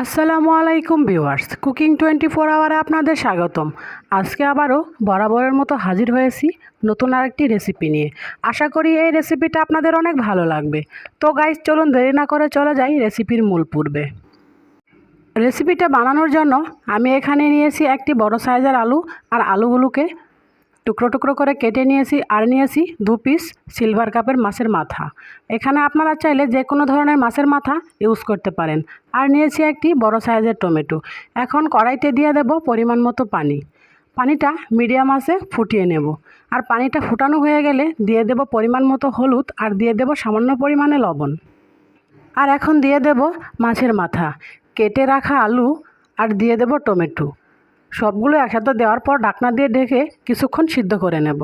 আসসালামু আলাইকুম viewers, cooking twenty four আওয়ারে আপনাদের স্বাগতম। আজকে আবারও বরাবরের মতো হাজির হয়েছি নতুন আরেকটি রেসিপি নিয়ে। আশা করি এই রেসিপিটা আপনাদের অনেক ভালো লাগবে। তো গাইজ চলুন দেরি না করে চলে যাই রেসিপির মূল পূর্বে। রেসিপিটা বানানোর জন্য আমি এখানে নিয়েছি একটি বড় সাইজের আলু আর আলুগুলোকে টুকরো টুকরো করে কেটে নিয়েছি আর নিয়েছি দু পিস সিলভার কাপের মাছের মাথা। এখানে আপনারা চাইলে যে কোনো ধরনের মাছের মাথা ইউজ করতে পারেন। আর নিয়েছি একটি বড় সাইজের টমেটো। এখন কড়াইতে দিয়ে দেব পরিমাণ মতো পানি। পানিটা মিডিয়াম আছে, ফুটিয়ে নেব। আর পানিটা ফুটানো হয়ে গেলে দিয়ে দেব পরিমাণ মতো হলুদ আর দিয়ে দেব সামান্য পরিমাণে লবণ। আর এখন দিয়ে দেব মাছের মাথা। কেটে রাখা আলু আর দিয়ে দেব টমেটো। সবগুলো একসাথে দেওয়ার পর ঢাকনা দিয়ে ঢেকে কিছুক্ষণ সিদ্ধ করে নেব।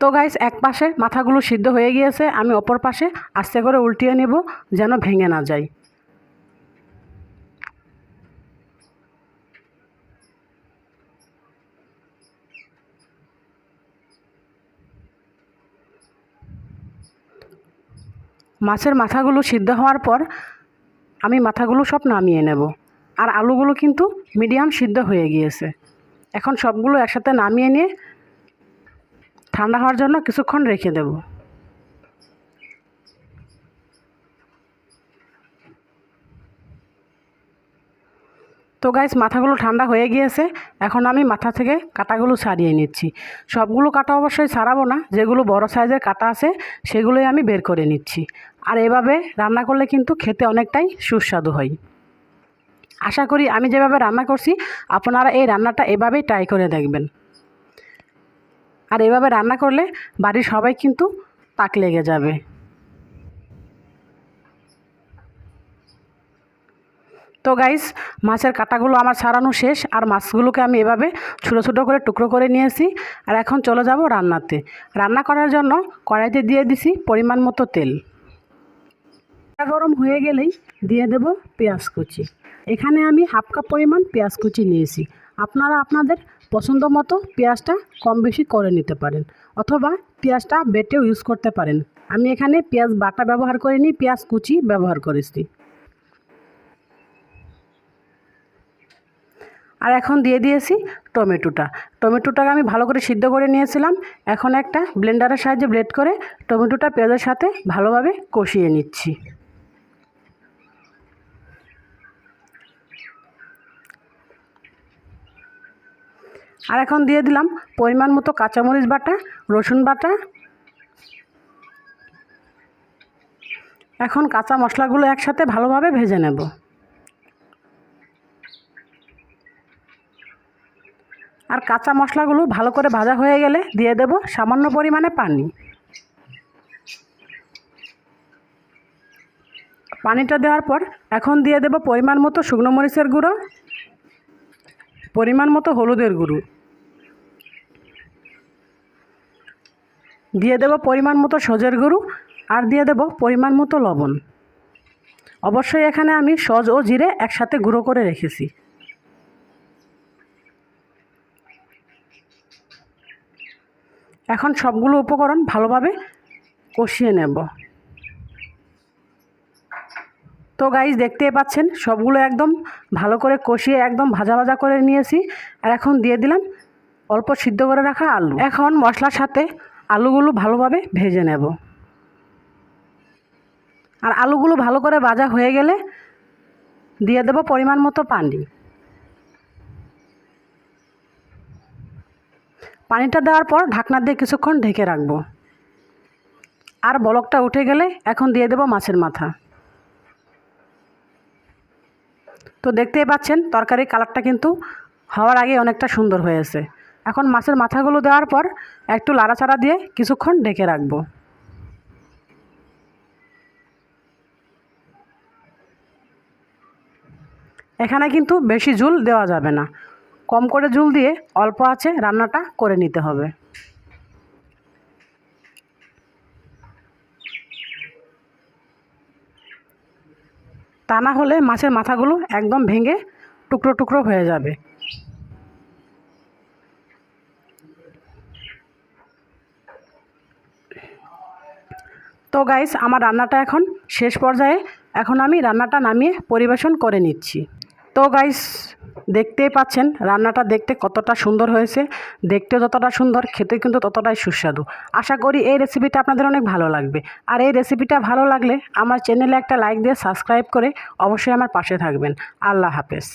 তো গাইস এক পাশে মাথাগুলো সিদ্ধ হয়ে গিয়েছে, আমি অপর পাশে আস্তে করে উল্টিয়ে নেব যেন ভেঙে না যায়। মাছের মাথাগুলো সিদ্ধ হওয়ার পর আমি মাথাগুলো সব নামিয়ে নেব। আর আলুগুলো কিন্তু মিডিয়াম সিদ্ধ হয়ে গিয়েছে। এখন সবগুলো একসাথে নামিয়ে নিয়ে ঠান্ডা হওয়ার জন্য কিছুক্ষণ রেখে দেব। তো গাইস মাথাগুলো ঠান্ডা হয়ে গিয়েছে। এখন আমি মাথা থেকে কাটাগুলো ছাড়িয়ে নিচ্ছি। সবগুলো কাটা অবশ্যই ছাড়াবো না, যেগুলো বড় সাইজের কাটা আছে, সেগুলোই আমি বের করে নিচ্ছি। আর এভাবে রান্না করলে কিন্তু খেতে অনেকটাই সুস্বাদু হয়। আশা করি আমি যেভাবে রান্না করছি, আপনারা এই রান্নাটা এভাবেই ট্রাই করে দেখবেন। আর এভাবে রান্না করলে বাড়ির সবাই কিন্তু তাক লেগে যাবে। তো গাইস মাছের কাটাগুলো আমার সারানো শেষ, আর মাছগুলোকে আমি এভাবে ছোটো ছোটো করে টুকরো করে নিয়েছি। আর এখন চলে যাব রান্নাতে। রান্না করার জন্য কড়াইতে দিয়ে দিছি পরিমাণ মতো তেল। গরম হয়ে গেলেই দিয়ে দেব পেঁয়াজ কুচি। এখানে আমি হাফ কাপ পরিমাণ পেঁয়াজ কুচি নিয়েছি। আপনারা আপনাদের পছন্দ মতো পেঁয়াজটা কম বেশি করে নিতে পারেন, অথবা পেঁয়াজটা বেটেও ইউজ করতে পারেন। আমি এখানে পেঁয়াজ বাটা ব্যবহার করিনি, পেঁয়াজ কুচি ব্যবহার করেছি। আর এখন দিয়ে দিয়েছি টমেটোটা। টমেটোটাকে আমি ভালো করে সিদ্ধ করে নিয়েছিলাম। এখন একটা ব্লেন্ডারের সাহায্যে ব্লেড করে টমেটোটা পেঁয়াজের সাথে ভালোভাবে কষিয়ে নিচ্ছি। আর এখন দিয়ে দিলাম পরিমাণ মতো কাঁচামরিচ বাটা, রসুন বাটা। এখন কাঁচা মশলাগুলো একসাথে ভালোভাবে ভেজে নেব আর কাঁচা মশলাগুলো ভালো করে ভাজা হয়ে গেলে দিয়ে দেব সামান্য পরিমাণে পানি। পানিটা দেওয়ার পর এখন দিয়ে দেব পরিমাণ মতো শুকনো মরিচের গুঁড়ো, পরিমাণ মতো হলুদের গুঁড়ো। দিয়ে দেব পরিমাণ মতো সজের গুঁড়ো আর দিয়ে দেব পরিমাণ মতো লবণ। অবশ্যই এখানে আমি সজ ও জিরে একসাথে গুঁড়ো করে রেখেছি। এখন সবগুলো উপকরণ ভালোভাবে কষিয়ে নেব। তো গাইজ দেখতেই পাচ্ছেন, সবগুলো একদম ভালো করে কষিয়ে একদম ভাজা ভাজা করে নিয়েছি। আর এখন দিয়ে দিলাম অল্প সিদ্ধ করে রাখা আলু। এখন মশলার সাথে আলুগুলো ভালোভাবে ভেজে নেব। আর আলুগুলো ভালো করে ভাজা হয়ে গেলে দিয়ে দেব পরিমাণ মতো পানি। পানিটা দেওয়ার পর ঢাকনা দিয়ে কিছুক্ষণ ঢেকে রাখব। আর বলকটা উঠে গেলে এখন দিয়ে দেব মাছের মাথা। তো দেখতেই পাচ্ছেন, তরকারির কালারটা কিন্তু হওয়ার আগে অনেকটা সুন্দর হয়েছে। এখন মাছের মাথাগুলো দেওয়ার পর একটু লাড়াচাড়া দিয়ে কিছুক্ষণ ঢেকে রাখব। এখানে কিন্তু বেশি ঝুল দেওয়া যাবে না। কম করে ঝুল দিয়ে অল্প আছে রান্নাটা করে নিতে হবে। তা না হলে মাছের মাথাগুলো একদম ভেঙে টুকরো টুকরো হয়ে যাবে। তো গাইস আমার রান্নাটা এখন শেষ পর্যায়ে এখন আমি রান্নাটা নামিয়ে পরিবেশন করে নিচ্ছি। তো গাইস দেখতেই পাচ্ছেন, রান্নাটা দেখতে কতটা সুন্দর হয়েছে। দেখতে যতটা সুন্দর খেতে কিন্তু ততটাই সুস্বাদু। আশা করি এই রেসিপিটা আপনাদের অনেক ভালো লাগবে। আর এই রেসিপিটা ভালো লাগলে আমার চ্যানেলে একটা লাইক দিয়ে সাবস্ক্রাইব করে অবশ্যই আমার পাশে থাকবেন। আল্লাহ হাফেজ।